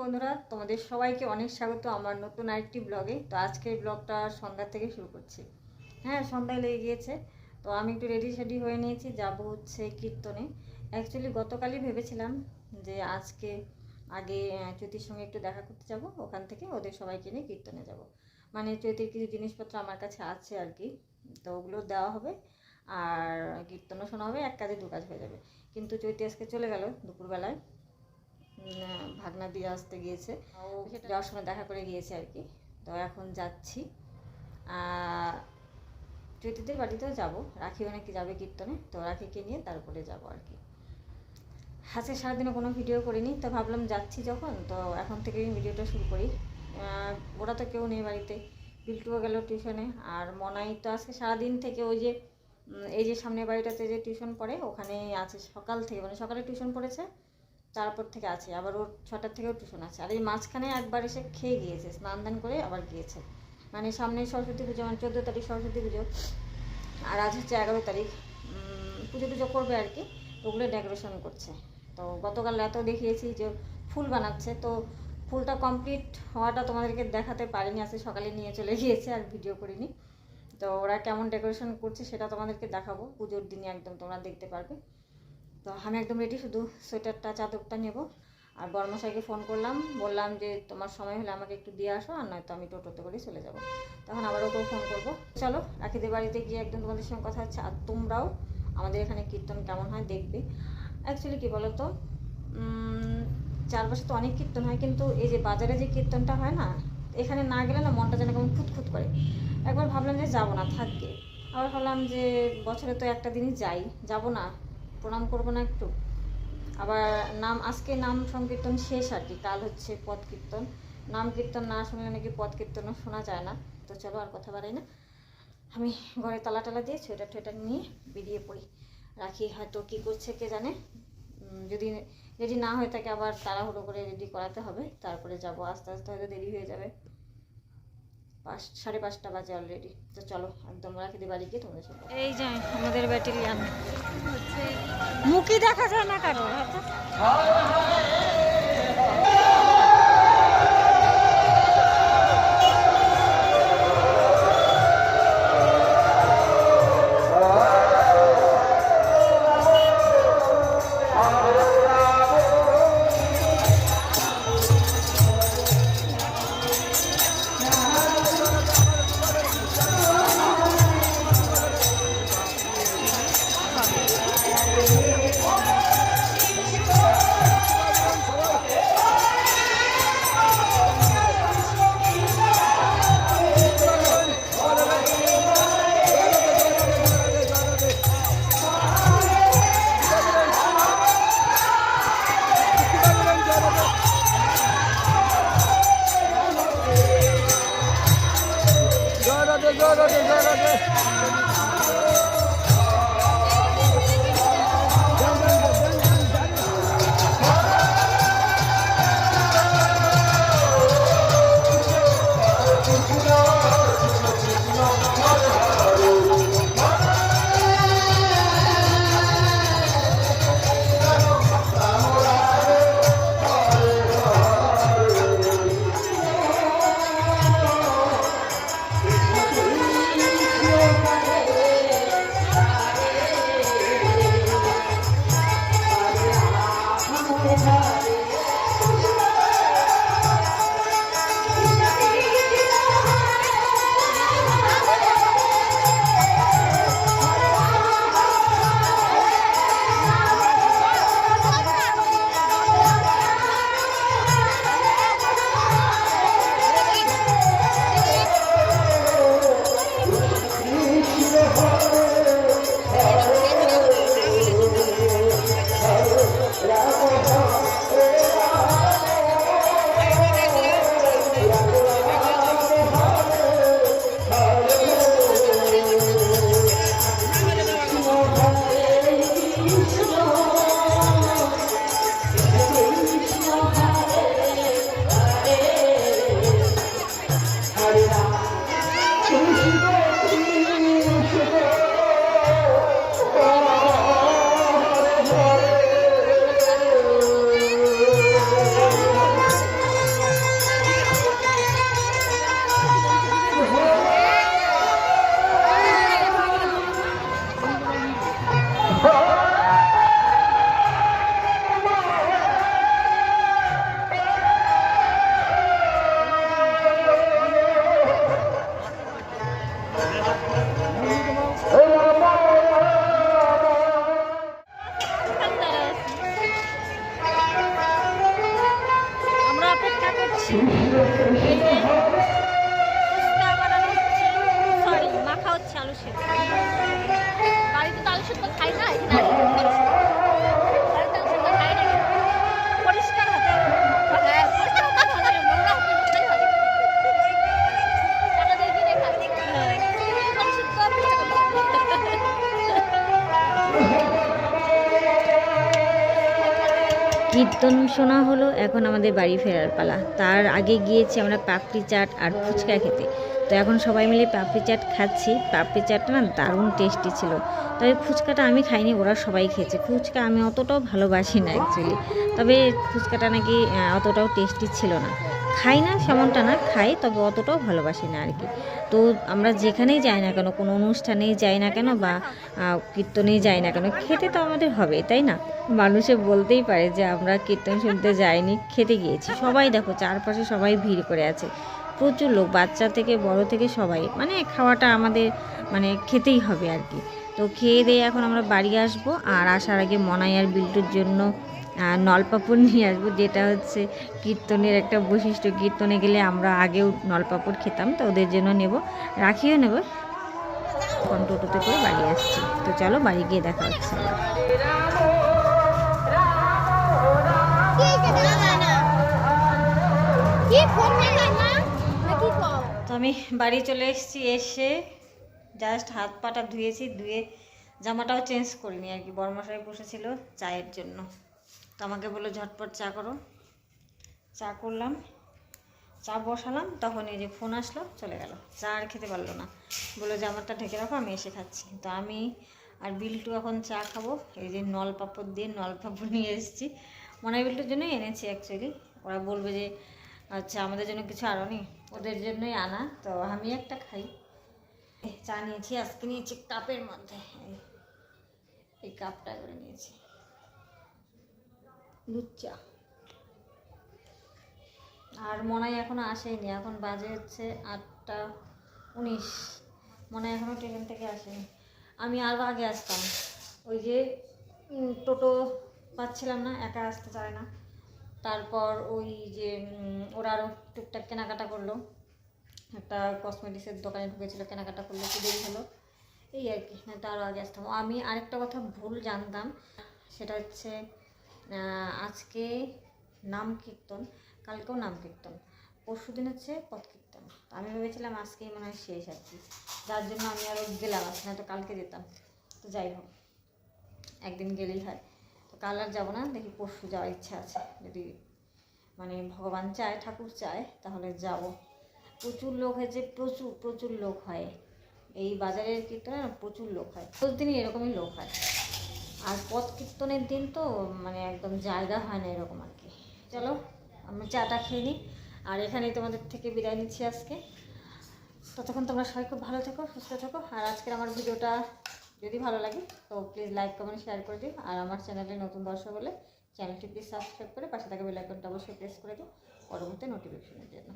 বন্ধুরা, তোমাদের সবাইকে অনেক স্বাগত আমার নতুন আরেকটি ব্লগে। তো আজকের ব্লগটা সন্ধ্যা থেকে শুরু করছি। হ্যাঁ সন্ধ্যায় লেগে গিয়েছে। তো আমি একটু রেডি সেডি হয়ে নিয়েছি, যাব হচ্ছে কীর্তনে। অ্যাকচুয়ালি গতকালই ভেবেছিলাম যে আজকে আগে চৈতির সঙ্গে একটু দেখা করতে যাব। ওখান থেকে ওদের সবাইকে নিয়ে কীর্তনে যাব। মানে চৈতির কিছু জিনিসপত্র আমার কাছে আছে আর কি। তো ওগুলো দেওয়া হবে। আর কীর্তনও শোনা হবে, এক কাজে দু কাজ হয়ে যাবে। কিন্তু চৈতি আজকে চলে গেল দুপুরবেলায়। ভাগনা দিয়ে আসতে গিয়েছে। যাওয়ার সময় দেখা করে গিয়েছে আর কি। তো এখন যাচ্ছি। চৈতিদের বাড়িতেও যাব। রাখি অনেকে যাবে কীর্তনে? তো রাখিকে নিয়ে তারপরে যাব আর কি। আজকে সারাদিনে কোনো ভিডিও করিনি তো ভাবলাম যাচ্ছি যখন। তো এখন থেকেই ভিডিওটা শুরু করি। ওরা তো কেউ নেই বাড়িতে। বিল্টুও গেল টিউশনে। আর মনাই তো আজকে সারাদিন থেকে ওই যে এই যে সামনের বাড়িটাতে যে টিউশন পড়ে ওখানে আছে সকাল থেকে। মানে সকালে টিউশন পড়েছে তারপর থেকে আছে, আবার ওর ছটার থেকেও টিউশন আছে। আর এই মাঝখানে একবার এসে খেয়ে গিয়েছে, স্নান দান করে আবার গিয়েছে। মানে সামনে সরস্বতী পুজো মানে চোদ্দ তারিখ সরস্বতী পুজো, আর আজ হচ্ছে এগারো তারিখ। পুজো টুজো করবে আর কি ওগুলো ডেকোরেশন করছে। তো গতকাল এত দেখিয়েছি যে ফুল বানাচ্ছে, তো ফুলটা কমপ্লিট হওয়াটা তোমাদেরকে দেখাতে পারিনি, আজকে সকালে নিয়ে চলে গিয়েছে আর ভিডিও করিনি। তো ওরা কেমন ডেকোরেশন করছে সেটা তোমাদেরকে দেখাবো, পুজোর দিনে একদম তোমরা দেখতে পারবে। তো আমি একদম রেডি শুধু সোয়েটারটা, চাদরটা নেব। আর বর্মশাইকে ফোন করলাম, বললাম যে তোমার সময় হলে আমাকে একটু দিয়ে আসো, আর নয়তো আমি টোটোতে করে চলে যাব। তখন আবার ওকেও ফোন করব। চলো, রাখিদের বাড়িতে গিয়ে একদম তোমাদের সঙ্গে কথা হচ্ছে, আর তোমরাও আমাদের এখানে কীর্তন কেমন হয় দেখবে। অ্যাকচুয়ালি কী বলো তো চারপাশে তো অনেক কীর্তন হয়, কিন্তু এই যে বাজারে যে কীর্তনটা হয় না, এখানে না গেলে না মনটা যেন কেমন খুঁতখুত করে। একবার ভাবলাম যে যাব না, থাকবে। আবার ভাবলাম যে বছরে তো একটা দিনই যাই, যাব না। প্রণাম করব না একটু। আবার নাম, আজকে নাম সংকীর্তন শেষ আর কি, কাল হচ্ছে পদ কীর্তন। নাম কীর্তন না শুনলে নাকি পদ কীর্তনও শোনা যায় না। তো চলো আর কথা বাড়াই না। আমি ঘরে তালা টালা দিয়ে সোয়েটার টোয়েটার নিয়ে বেরিয়ে পড়ি। রাখি হয়তো কী করছে কে জানে। যদি রেডি না হয়ে থাকে আবার তাড়াহুড়ো করে রেডি করাতে হবে, তারপরে যাব। আস্তে আস্তে হয়তো দেরি হয়ে যাবে। পাঁচ সাড়ে পাঁচটা বাজে অলরেডি তো চলো তোমরা খেতে বাড়ি গিয়ে তোমাদের সাথে এই যে আমাদের ব্যাটালিয়ান মুখই দেখা যায় না কারও Okay, okay, okay. কীর্তন শোনা হলো, এখন আমাদের বাড়ি ফেরার পালা। তার আগে গিয়েছি আমরা পাপড়ি চাট আর ফুচকা খেতে। তো এখন সবাই মিলে পাপড়ি চাট খাচ্ছি। পাপড়ি চাটটা না দারুণ টেস্টি ছিল। তবে ফুচকাটা আমি খাইনি, ওরা সবাই খেয়েছে। ফুচকা আমি অতটাও ভালোবাসি না অ্যাকচুয়ালি তবে ফুচকাটা নাকি অতটাও টেস্টি ছিল না। খাই না, সেমনটা না, খাই, তবে অতটাও ভালোবাসি না আর কি তো আমরা যেখানেই যাই না কেন, কোনো অনুষ্ঠানেই যাই না কেন বা কীর্তনেই যাই না কেন, খেতে তো আমাদের হবে, তাই না? মানুষে বলতেই পারে যে, আমরা কীর্তন শুনতে যাইনি, খেতে গিয়েছি। সবাই দেখো, চারপাশে সবাই ভিড় করে আছে। প্রচুর লোক, বাচ্চা থেকে, বড় থেকে সবাই মানে খাওয়াটা আমাদের মানে খেতেই হবে আর কি তো খেয়ে দিয়ে এখন আমরা বাড়ি আসব, আর আসার আগে মনাই আর বিল্টুর জন্য নলপাপড় নিয়ে আসব, যেটা হচ্ছে কীর্তনের একটা বৈশিষ্ট্য। কীর্তনে গেলে আমরা আগেও নলপাপড় খেতাম, তো ওদের জন্য নেব, রাখিও নেব। এখন টোটোতে করে বাড়ি আসছি। তো চলো বাড়ি গিয়ে দেখা হচ্ছে? তো আমি বাড়ি চলে এসেছি, এসে জাস্ট হাত পাটা ধুয়েছি, ধুয়ে জামাটাও চেঞ্জ করিনি আর কি। বরমশাই বসেছিল চায়ের জন্য। তো আমাকে বলল, ঝটপট চা করো। চা করলাম, চা বসালাম, তখন এই যে ফোন আসলো, চলে গেল। চা আর খেতে পারল না। বলল জামাটা ঢেকে রাখো, আমি এসে খাচ্ছি। তো আমি আর বিল্টু এখন চা খাব। এই যে নল পাপড় দিয়ে নল পাপড় নিয়ে এসেছি। মনে হয় বিল্টুর জন্যই এনেছি অ্যাকচুয়ালি ওরা বলবে যে আচ্ছা আমাদের জন্য কিছু আরও নেই ওদের জন্যই আনা। তো আমি একটা খাই। চা নিয়েছি, আজকে নিয়েছি কাপের মধ্যে। এই কাপটা করে নিয়েছি। দুধ চা আর মনাই এখনও আসেনি, এখন বাজে হচ্ছে আটটা উনিশ। মনে হয় এখনও ট্রেন থেকে আসেনি। আমি আরও আগে আসতাম। ওই যে টোটো পাচ্ছিলাম না, একা আসতে চায় না। তারপর ওই যে ওরা আরও টুকটাক কেনাকাটা করল। একটা কসমেটিক্সের দোকানে ঢুকেছিল, কেনাকাটা করল, একটু দেরি হলো। এই আর কি না তারও আগে আসতাম। আমি আরেকটা কথা ভুল জানতাম, সেটা হচ্ছে আজকে নাম কীর্তন, কালকেও নাম কীর্তন পরশু দিন হচ্ছে পথ কীর্তন। আমি ভেবেছিলাম আজকেই মনে হয় শেষ আর কি। যার জন্য আমি আরও গেলাম, আজকে না তো কালকে যেতাম। তো যাই হোক, একদিন গেলেই হয়। তো কাল আর যাব না, দেখি পরশু যাওয়ার ইচ্ছা আছে। যদি মানে ভগবান চায়, ঠাকুর চায়, তাহলে যাব। প্রচুর লোক হয়েছে, প্রচুর প্রচুর লোক হয়। এই বাজারের কীর্তনে প্রচুর লোক হয়। প্রতিদিনই এরকমই লোক হয়। আর পথ কীর্তনের দিন তো মানে একদম জায়গা হয় না এরকম আর কি। চলো, আমরা চাটা খেয়ে নিই। আর এখানেই তোমাদের থেকে বিদায় নিচ্ছি আজকে। ততক্ষণ তোমরা সবাই খুব ভালো থেকো, সুস্থ থেকো। আর আজকের আমার ভিডিওটা যদি ভালো লাগে, তো প্লিজ লাইক কমেন্ট শেয়ার করে দিও। আর আমার চ্যানেলে নতুন দর্শক হলে চ্যানেলটি প্লিজ সাবস্ক্রাইব করে পাশে থাকা বেল আইকনটা অবশ্যই প্রেস করে দিও। পরবর্তী নোটিফিকেশনের জন্য।